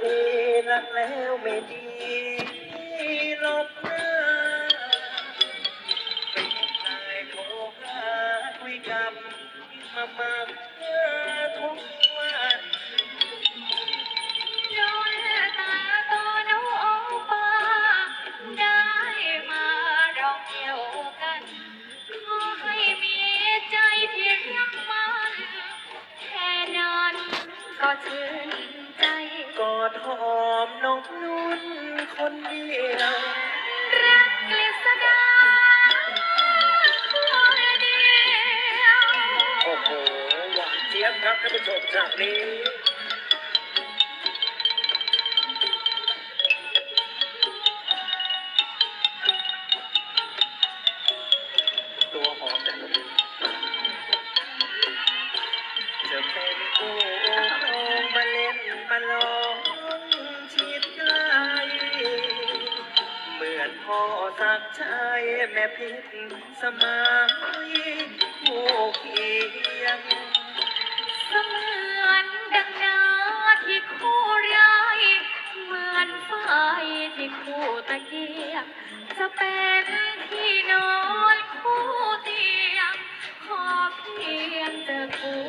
ที่รักแล้วไม่ดีหลบหน้าเป็นนายโทรหาคุยกับมามากเมื่อทุกวันโดนตาโตน้องป้าได้มาเราเกี่ยวกัน ขอให้มีใจที่รักมัน แค่นั้นก็ชื่นใจกอ ดหอมน้องนุ่นคนเดียว รักกฤษดาคนเดียวโอ้โหหวานเจี๊ยบครับท่านผู้ชมจากนี้ตัวหอมจังจะเป็นคู่ครองมาเล่นมาลอ เหมือนพ่อสักชายแม่พิษสมัยคู่เคียงเสมือนดังนาที่คู่ร้ายเหมือนไฟที่คู่ตะเกียงจะเป็นที่นอนคู่เตียงขอเพียงเจอคู่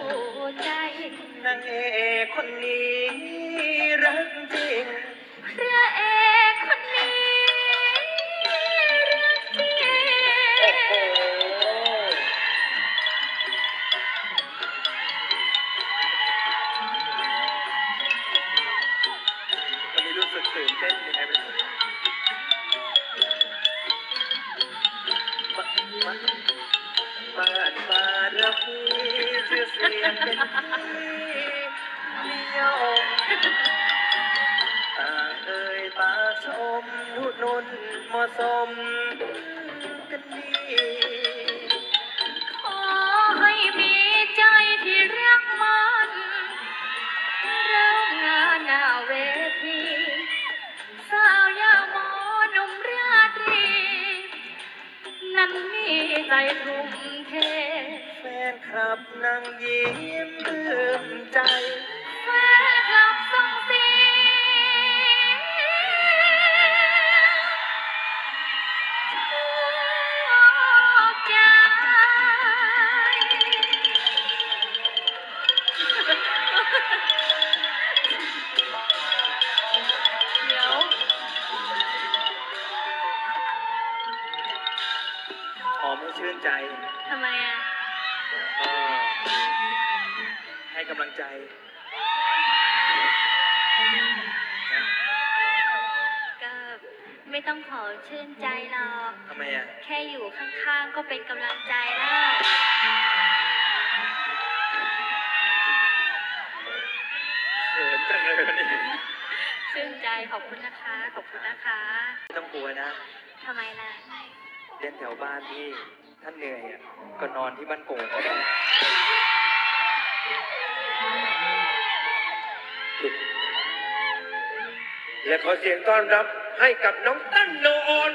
ใจนางเอกคนนี้รักจริงพระเอก បាទបាទរកជាស្រៀងនេះយោអើយបាទសូមហ៊ុននុនមកសូមគិតនេះ ทุ่มเท แฟนคลับนั่งยิ้มเลื่อมใจ แฟนคลับ ให้ชื่นใจทำไมอะอ่าให้กำลังใจนะก็ไม่ต้องขอชื่นใจหรอก ทำไมอะแค่อยู่ข้างๆ ก็เป็นกำลังใจแล้ว เขินจังเลยวันนี้ชื่นใจขอบคุณนะคะ ขอบคุณนะคะ ไม่ต้องกลัวนะ ทำไมล่ะ เล่นแถวบ้านพี่ท่านเหนื่อยอะก็นอนที่บ้านโป่งก็ได้และขอเสียงต้อนรับให้กับน้องตั้นโนออน